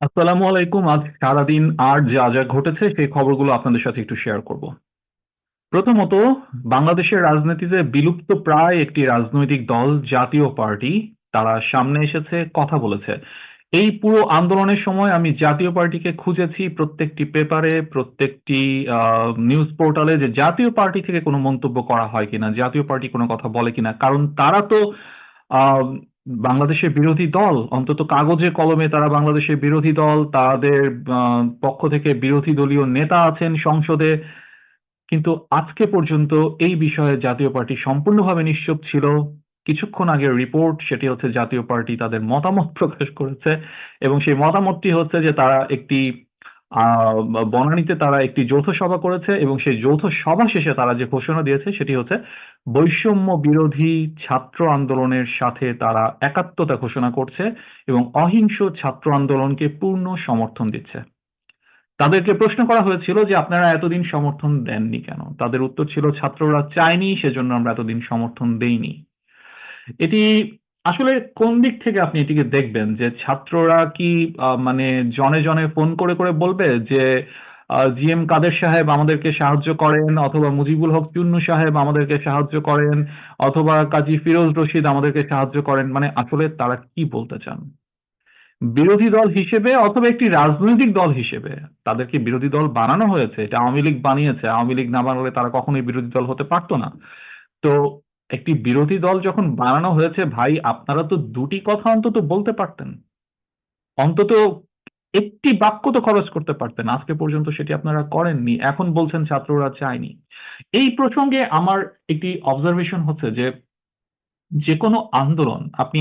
আসসালামু আলাইকুম। আজ সারাদিন আর যা যা ঘটেছে সেই খবরগুলো আপনাদের সাথে একটু শেয়ার করব। প্রথমত, বাংলাদেশের রাজনীতিতে বিলুপ্ত প্রায় একটি রাজনৈতিক দল, জাতীয় পার্টি, তারা সামনে এসেছে, কথা বলেছে। এই পুরো আন্দোলনের সময় আমি জাতীয় পার্টিকে খুঁজেছি প্রত্যেকটি পেপারে, প্রত্যেকটি নিউজ পোর্টালে যে জাতীয় পার্টি থেকে কোনো মন্তব্য করা হয় কিনা, জাতীয় পার্টি কোনো কথা বলে কিনা। কারণ তারা তো বাংলাদেশের বিরোধী দল, অন্তত কাগজে কলমে তারা বাংলাদেশের বিরোধী দল, তাদের পক্ষ থেকে বিরোধী দলীয় নেতা আছেন সংসদে। কিন্তু আজকে পর্যন্ত এই বিষয়ে জাতীয় পার্টি সম্পূর্ণভাবে নিশ্চুপ ছিল। কিছুক্ষণ আগের রিপোর্ট, সেটি হচ্ছে জাতীয় পার্টি তাদের মতামত প্রকাশ করেছে এবং সেই মতামতটি হচ্ছে যে তারা একটি বনানীতে তারা একটি যৌথ সভা করেছে এবং সেই যৌথ সভা শেষে তারা যে ঘোষণা দিয়েছে সেটি হচ্ছে, বৈষম্য বিরোধী ছাত্র আন্দোলনের সাথে তারা একাত্মতা ঘোষণা করছে এবং অহিংস ছাত্র আন্দোলনকে পূর্ণ সমর্থন দিচ্ছে। তাদেরকে প্রশ্ন করা হয়েছিল যে আপনারা এতদিন সমর্থন দেননি কেন? তাদের উত্তর ছিল, ছাত্ররা চায়নি, সেজন্য আমরা এতদিন সমর্থন দেইনি। এটি আসলে কোন দিক থেকে আপনি এটিকে দেখবেন? যে ছাত্ররা কি মানে জনে জনে ফোন করে করে বলবে যে জি এম কাদের সাহেব আমাদেরকে সাহায্য করেন? অথবা মুজিবুল হক চুন্নু সাহেব আমাদেরকে সাহায্য করেন? অথবা কাজী ফিরোজ রশিদ আমাদেরকে সাহায্য করেন? মানে আসলে তারা কি বলতে চান? বিরোধী দল হিসেবে অথবা একটি রাজনৈতিক দল হিসেবে তাদেরকে বিরোধী দল বানানো হয়েছে? এটা আওয়ামী লীগ বানিয়েছে। আওয়ামী লীগ না বানালে তারা কখনোই বিরোধী দল হতে পারতো না। তো একটি বিরোধী দল যখন বানানো হয়েছে, ভাই, আপনারা তো দুটি কথা অন্তত বলতে পারতেন। অন্তত একটি বাক্য তো খরচ করতে পারতেন। আজকে পর্যন্ত সেটি আপনারা করেননি। এখন বলছেন ছাত্ররা চায়নি। এই প্রসঙ্গে আমার একটি অবজারভেশন হচ্ছে যে যে কোনো আন্দোলন, আপনি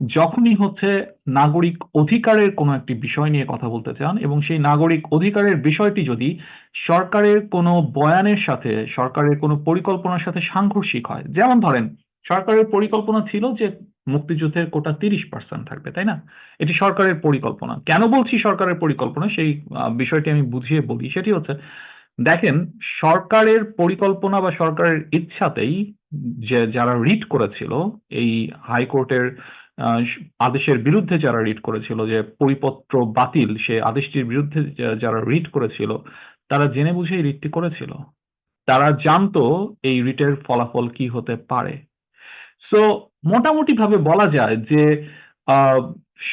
যখনই হচ্ছে নাগরিক অধিকারের কোনো একটি বিষয় নিয়ে কথা বলতে চান এবং সেই নাগরিক অধিকারের বিষয়টি যদি সরকারের কোনো বয়ানের সাথে, সরকারের কোনো পরিকল্পনার সাথে সাংঘর্ষিক হয়, যেমন ধরেন সরকারের পরিকল্পনা ছিল যে মুক্তিযুদ্ধের কোটা তিরিশ পার্সেন্ট থাকবে, তাই না? এটি সরকারের পরিকল্পনা। কেন বলছি সরকারের পরিকল্পনা? সেই বিষয়টি আমি বুঝিয়ে বলি। সেটি হচ্ছে, দেখেন, সরকারের পরিকল্পনা বা সরকারের ইচ্ছাতেই যে, যারা রিট করেছিল, এই হাইকোর্টের আদেশের বিরুদ্ধে যারা রিট করেছিল, যে পরিপত্র বাতিল, সে আদেশটির বিরুদ্ধে যারা রিট করেছিল, তারা জেনে বুঝে রিটটি করেছিল। তারা জানতো এই রিটের ফলাফল কি হতে পারে। সো মোটামুটি ভাবে বলা যায় যে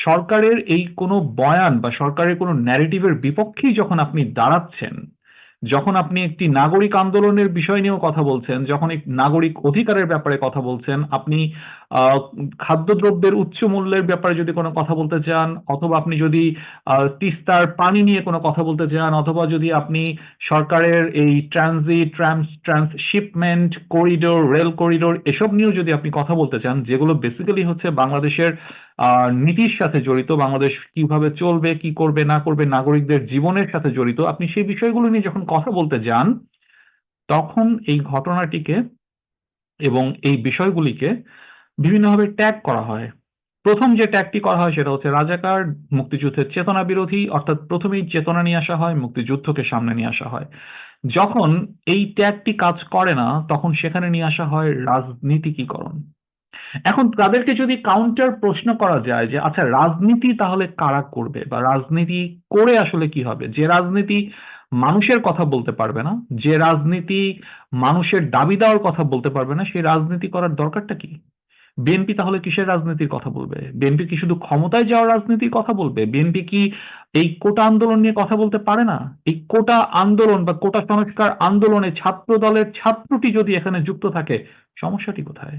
সরকারের এই কোনো বয়ান বা সরকারের কোনো ন্যারেটিভের বিপক্ষেই যখন আপনি দাঁড়াচ্ছেন, যখন আপনি একটি নাগরিক আন্দোলনের বিষয় নিয়েও কথা বলছেন, যখন নাগরিক অধিকারের ব্যাপারে কথা বলছেন, আপনি খাদ্যদ্রব্যের উচ্চ মূল্যের ব্যাপারে যদি কোনো কথা বলতে চান, অথবা আপনি যদি তিস্তার পানি নিয়ে কোনো কথা বলতে চান, অথবা যদি আপনি সরকারের এই transit trans transshipment corridor rail corridor এসব নিয়েও যদি আপনি কথা বলতে চান, যেগুলো বেসিক্যালি হচ্ছে বাংলাদেশের নীতির সাথে জড়িত, বাংলাদেশ কীভাবে চলবে, কি করবে, না করবে, নাগরিকদের জীবনের সাথে জড়িত, আপনি সেই বিষয়গুলো নিয়ে যখন কথা বলতে যান, তখন এই ঘটনাটিকে এবং এই বিষয়গুলিকে বিভিন্নভাবে ট্যাগ করা হয়। প্রথম যে ট্যাগটি করা হয় সেটা হচ্ছে রাজাকার, মুক্তিযুদ্ধের চেতনা বিরোধী, অর্থাৎ প্রথমেই চেতনা নিয়ে আসা হয়, মুক্তিযুদ্ধকে সামনে নিয়ে আসা হয়। যখন এই ট্যাগটি কাজ করে না, তখন সেখানে নিয়ে আসা হয় রাজনীতিকীকরণ। এখন তাদেরকে যদি কাউন্টার প্রশ্ন করা যায় যে আচ্ছা রাজনীতি তাহলে কারা করবে? বা রাজনীতি করে আসলে কি হবে? যে রাজনীতি মানুষের কথা বলতে পারবে না, যে রাজনীতি মানুষের দাবি দেওয়ার কথা বলতে পারবে না, সেই রাজনীতি করার দরকারটা কি? বিএনপি তাহলে কিসের রাজনীতির কথা বলবে? বিএনপি কি শুধু ক্ষমতায় যাওয়ার রাজনীতির কথা বলবে? বিএনপি কি এই কোটা আন্দোলন নিয়ে কথা বলতে পারে না? এই কোটা আন্দোলন বা কোটা সংস্কার আন্দোলনে ছাত্র দলের ছাত্রটি যদি এখানে যুক্ত থাকে, সমস্যাটি কোথায়?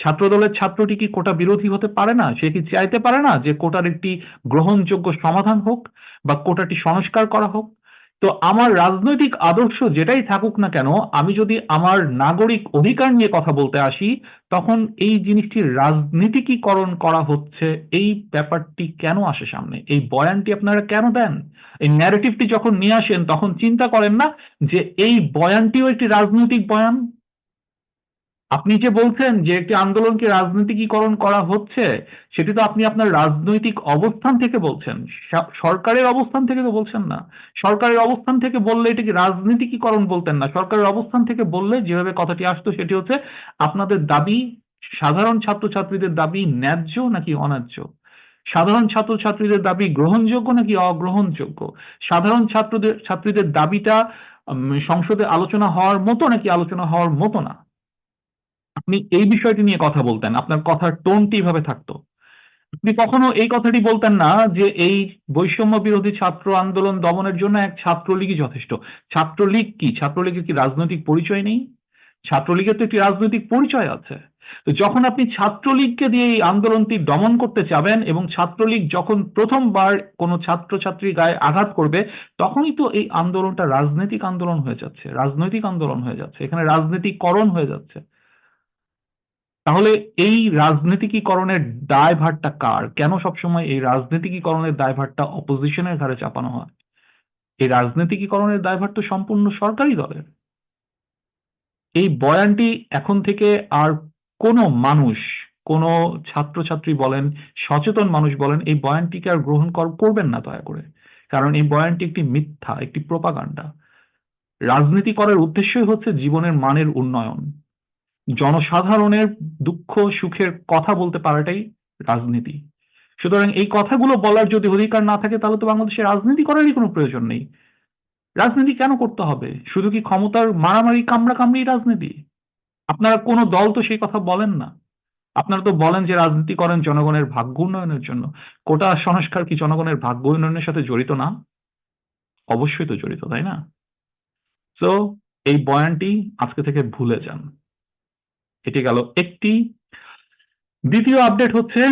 ছাত্রদলের ছাত্রটি কি কোটা বিরোধী হতে পারে না? সে কি চাইতে পারে না যে কোটার একটি গ্রহণযোগ্য সমাধান হোক বা কোটাটি সংস্কার করা হোক? তো আমার রাজনৈতিক আদর্শ যেটাই থাকুক না কেন, আমি যদি আমার নাগরিক অধিকার নিয়ে কথা বলতে আসি, তখন এই জিনিসটির রাজনীতিকীকরণ করা হচ্ছে, এই ব্যাপারটি কেন আসে সামনে? এই বয়ানটি আপনারা কেন দেন? এই ন্যারেটিভটি যখন নিয়ে আসেন, তখন চিন্তা করেন না যে এই বয়ানটিও একটি রাজনৈতিক বয়ান? আপনি যে বলছেন যে একটি আন্দোলনকে রাজনীতিকীকরণ করা হচ্ছে, সেটি তো আপনি আপনার রাজনৈতিক অবস্থান থেকে বলছেন। সরকারের অবস্থান থেকে তো বলছেন না। সরকারের অবস্থান থেকে বললে এটাকে রাজনীতিকীকরণ বলতেন না। সরকারের অবস্থান থেকে বললে যেভাবে কথাটি আসতো, সেটি হচ্ছে আপনাদের দাবি, সাধারণ ছাত্রছাত্রীদের দাবি ন্যায্য নাকি অন্যায্য? সাধারণ ছাত্রছাত্রীদের দাবি গ্রহণযোগ্য নাকি অগ্রহণযোগ্য? সাধারণ ছাত্রদের, ছাত্রীদের দাবিটা সংসদে আলোচনা হওয়ার মতো নাকি আলোচনা হওয়ার মতো না? আপনি এই বিষয়টি নিয়ে কথা বলতেন, আপনার কথার টোনটি এভাবে থাকতো। আপনি কখনো এই কথাটি বলতেন না যে এই বৈষম্য বিরোধী ছাত্র আন্দোলন দমনের জন্য এক ছাত্রলীগই যথেষ্ট। ছাত্রলীগ কি? ছাত্রলীগের কি রাজনৈতিক পরিচয় নেই? ছাত্রলীগের তো একটি রাজনৈতিক পরিচয় আছে। তো যখন আপনি ছাত্রলীগকে দিয়ে এই আন্দোলনটি দমন করতে চাবেন এবং ছাত্রলীগ যখন প্রথমবার কোনো ছাত্রছাত্রী গায়ে আঘাত করবে, তখনই তো এই আন্দোলনটা রাজনৈতিক আন্দোলন হয়ে যাচ্ছে, রাজনৈতিক আন্দোলন হয়ে যাচ্ছে, এখানে রাজনীতিকরণ হয়ে যাচ্ছে। তাহলে এই রাজনীতিকীকরণের দায়ভারটা কার? কেন সবসময় এই রাজনীতিকীকরণের দায়ভারটা অপোজিশনের ঘাড়ে চাপানো হয়? এই রাজনীতিকীকরণের দায়ভার তো সম্পূর্ণ সরকারি দলের। এই বয়ানটি এখন থেকে আর কোনো মানুষ, কোনো ছাত্রছাত্রী বলেন, সচেতন মানুষ বলেন, এই বয়ানটিকে আর গ্রহণ কর- করবেন না দয়া করে। কারণ এই বয়ানটি একটি মিথ্যা, একটি প্রোপাগান্ডা রাজনীতি করার উদ্দেশ্যই হচ্ছে জীবনের মানের উন্নয়ন। জনসাধারণের দুঃখ, সুখের কথা বলতে পারাটাই রাজনীতি। সুতরাং এই কথাগুলো বলার যদি অধিকার না থাকে, তাহলে তো বাংলাদেশে রাজনীতি করারই কোনো প্রয়োজন নেই। রাজনীতি কেন করতে হবে? শুধু কি ক্ষমতার মারামারি কামড়া কামড়ি রাজনীতি? আপনারা কোনো দল তো সেই কথা বলেন না। আপনারা তো বলেন যে রাজনীতি করেন জনগণের ভাগ্য উন্নয়নের জন্য। কোটা সংস্কার কি জনগণের ভাগ্য উন্নয়নের সাথে জড়িত না? অবশ্যই তো জড়িত, তাই না? তো এই বয়ানটি আজকে থেকে ভুলে যান। এটি গেল একটি। দ্বিতীয় আপডেট হচ্ছে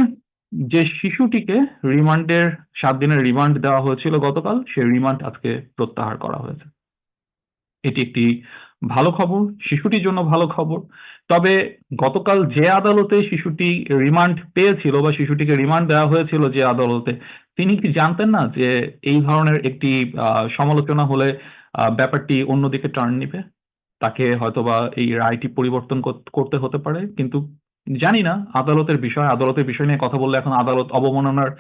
যে শিশুটিকে রিমান্ডের সাত দিনের রিমান্ড দেওয়া হয়েছিল গতকাল সেই রিমান্ড আজকে প্রত্যাহার করা হয়েছে। এটি একটি ভালো খবর, শিশুটির জন্য ভালো খবর। তবে গতকাল যে আদালতে শিশুটি রিমান্ড পেয়েছিল বা শিশুটিকে রিমান্ড দেওয়া হয়েছিল যে আদালতে, তিনি কি জানতেন না যে এই ধরনের একটি সমালোচনা হলে ব্যাপারটি অন্যদিকে টার্ন নিবে? তাকে হয়তোবা এই রায়টি পরিবর্তন করতে হতে পারে, কিন্তু জানি না, আদালতের বিষয় আদালতের বিষয় নিয়ে কথা বললে এখন আদালত অবমাননার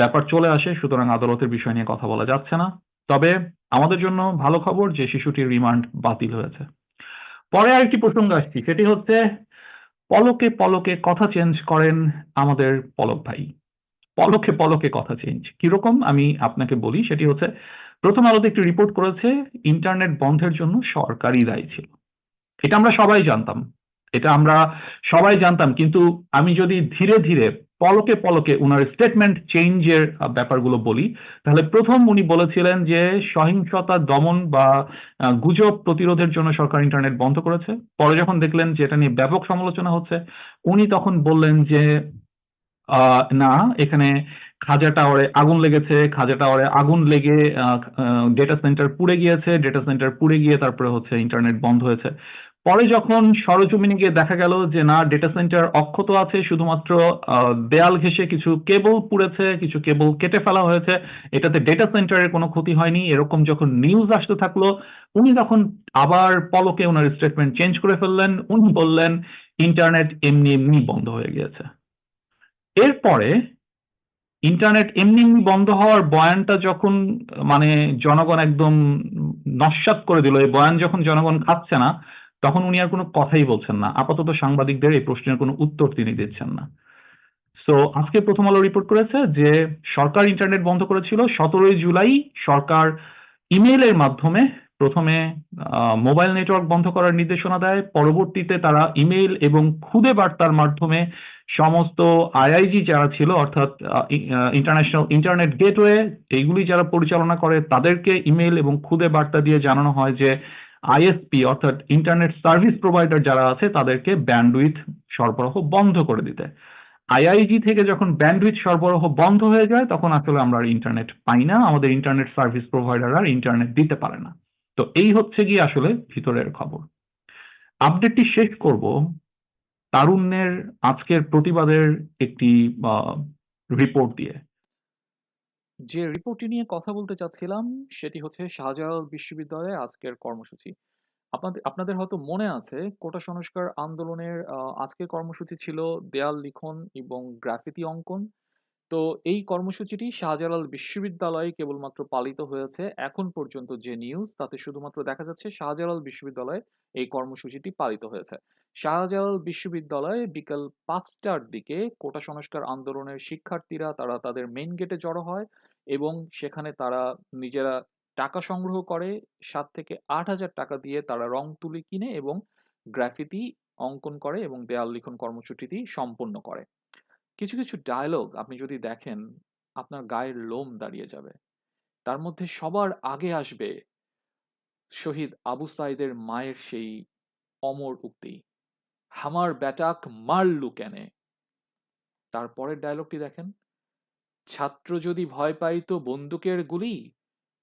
ব্যাপার চলে আসে, সুতরাং আদালতের বিষয় নিয়ে কথা বলা যাচ্ছে না। তবে আমাদের জন্য ভালো খবর যে শিশুটির রিমান্ড বাতিল হয়েছে। পরে আরেকটি প্রসঙ্গ আসছি, সেটি হচ্ছে পলকে পলকে কথা চেঞ্জ করেন আমাদের পলক ভাই। পলকে পলকে কথা চেঞ্জ কীরকম আমি আপনাকে বলি, সেটি হচ্ছে প্রথম আলোতে একটি রিপোর্ট করেছে ইন্টারনেট বন্ধের জন্য সরকারই দায়ী ছিল। এটা আমরা সবাই জানতাম। এটা আমরা সবাই জানতাম, কিন্তু আমি যদি ধীরে ধীরে, পলকে পলকে উনার স্টেটমেন্ট চেঞ্জের ব্যাপারগুলো বলি, তাহলে প্রথম উনি বলেছিলেন যে, সহিংসতা দমন বা গুজব প্রতিরোধের জন্য সরকার ইন্টারনেট বন্ধ করেছে। পরে যখন দেখলেন যে এটা নিয়ে ব্যাপক সমালোচনা হচ্ছে, উনি তখন বললেন যে না, এখানে খাজা টাওয়ারে আগুন লেগেছে, খাজা টাওয়ারে আগুন লেগে ডেটা সেন্টার পুড়ে গিয়েছে ডেটা সেন্টার পুড়ে গিয়ে তারপরে হচ্ছে ইন্টারনেট বন্ধ হয়েছে। পরে যখন সরজমিনে গিয়ে দেখা গেল যে, না ডেটা সেন্টার অক্ষত আছে, শুধুমাত্র দেয়াল ঘেঁষে কিছু কেবল পুড়েছে, কিছু কেবল কেটে ফেলা হয়েছে, এটাতে ডেটা সেন্টারের কোনো ক্ষতি হয়নি। এরকম যখন নিউজ আসতে থাকল, উনি তখন আবার পলকে ওনার স্টেটমেন্ট চেঞ্জ করে ফেললেন। উনি বললেন ইন্টারনেট এমনি এমনি বন্ধ হয়ে গিয়েছে। এরপরে ইন্টারনেট এমনি এমনি বন্ধ হওয়ার বয়ানটা যখন মানে জনগণ একদম নস্বাত করে দিল, এই বয়ান যখন জনগণ খাচ্ছে না, তখন উনি আর কোনো কথাই বলছেন না। আপাতত সাংবাদিকদের এই প্রশ্নের কোনো উত্তর তিনি দিচ্ছেন না। সো আজকে প্রথম আলো রিপোর্ট করেছে যে সরকার ইন্টারনেট বন্ধ করেছিল। সতেরোই জুলাই সরকার ইমেইলের মাধ্যমে প্রথমে মোবাইল নেটওয়ার্ক বন্ধ করার নির্দেশনা দেয়। পরবর্তীতে তারা ইমেইল এবং খুদে বার্তার মাধ্যমে সমস্ত আইআইজি যারা ছিল, অর্থাৎ ইন্টারন্যাশনাল ইন্টারনেট গেটওয়ে এইগুলি যারা পরিচালনা করে, তাদেরকে ইমেল এবং খুদে বার্তা দিয়ে জানানো হয় যে, আইএসপি, অর্থাৎ ইন্টারনেট সার্ভিস প্রোভাইডার যারা আছে, তাদেরকে ব্যান্ডউইথ সরবরাহ বন্ধ করে দিতে। আইআইজি থেকে যখন ব্যান্ডউইথ সরবরাহ বন্ধ হয়ে যায়, তখন আসলে আমরা ইন্টারনেট পাই না, আমাদের ইন্টারনেট সার্ভিস প্রোভাইডার আর ইন্টারনেট দিতে পারে না। তো এই হচ্ছে গিয়ে আসলে ভিতরের খবর। আপডেটটি শেষ করব। তারুণ্যের আজকের প্রতিবাদের একটি রিপোর্ট দিয়ে। যে রিপোর্টটি নিয়ে কথা বলতে চাচ্ছিলাম, সেটি হচ্ছে শাহজালাল বিশ্ববিদ্যালয়ে আজকের কর্মসূচি। আপনাদের আপনাদের হয়তো মনে আছে, কোটা সংস্কার আন্দোলনের আজকের কর্মসূচি ছিল দেয়াল লিখন এবং গ্রাফিতি অঙ্কন। তো এই কর্মসূচিটি শাহজালাল বিশ্ববিদ্যালয়ে কেবলমাত্র পালিত হয়েছে এখন পর্যন্ত যে নিউজ তাতে শুধুমাত্র দেখা যাচ্ছে শাহজালাল বিশ্ববিদ্যালয়ে এই কর্মসূচিটি পালিত হয়েছে। শাহজালাল বিশ্ববিদ্যালয়ে বিকাল পাঁচটার দিকে কোটা সংস্কার আন্দোলনের শিক্ষার্থীরা, তারা তাদের মেইন গেটে জড়ো হয় এবং সেখানে তারা নিজেরা টাকা সংগ্রহ করে, সাত থেকে আট হাজার টাকা দিয়ে তারা রং তুলি কিনে এবং গ্রাফিতি অঙ্কন করে এবং দেয়াল লিখন কর্মসূচিটি সম্পন্ন করে। কিছু কিছু ডায়লগ আপনি যদি দেখেন, আপনার গায়ের লোম দাঁড়িয়ে যাবে। তার মধ্যে সবার আগে আসবে শহীদ আবু সাইদের মায়ের সেই অমর উক্তি, হামার ব্যাটাক মারলু কেনে? তারপরের ডায়লগটি দেখেন, ছাত্র যদি ভয় পাইতো বন্দুকের গুলি,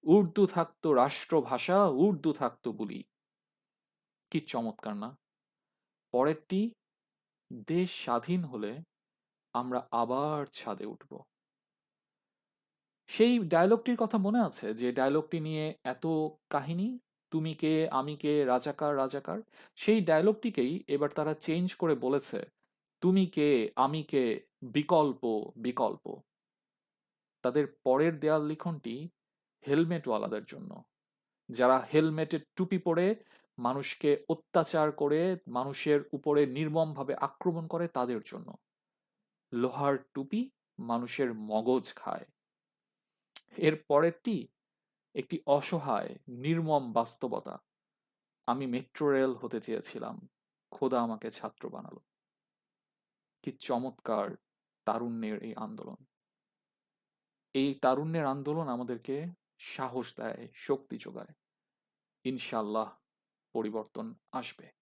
উর্দু থাকতো রাষ্ট্রভাষা, উর্দু থাকতো বুলি কি চমৎকার না? পরেরটি, দেশ স্বাধীন হলে আমরা আবার ছাদে উঠব। সেই ডায়লগটির কথা মনে আছে? যে ডায়লগটি নিয়ে এত কাহিনী? তুমি কে? আমি কে? রাজাকার রাজাকার সেই ডায়লগটিকেই এবার তারা চেঞ্জ করে বলেছে, তুমি কে? আমি কে? বিকল্প বিকল্প। তাদের পরের দেয়াল লিখনটি হেলমেটওয়ালাদের জন্য। যারা হেলমেটের টুপি পরে মানুষকে অত্যাচার করে, মানুষের উপরে নির্মমভাবে আক্রমণ করে তাদের জন্য। লোহার টুপি মানুষের মগজ খায়। এর পরেরটি একটি অসহায়, নির্মম বাস্তবতা। আমি মেট্রো রেল হতে চেয়েছিলাম। খোদা আমাকে ছাত্র বানালো। কি চমৎকার তারুণ্যের এই আন্দোলন। এই তারুণ্যের আন্দোলন আমাদেরকে সাহস দেয়, শক্তি যোগায়। ইনশাল্লাহ পরিবর্তন আসবে।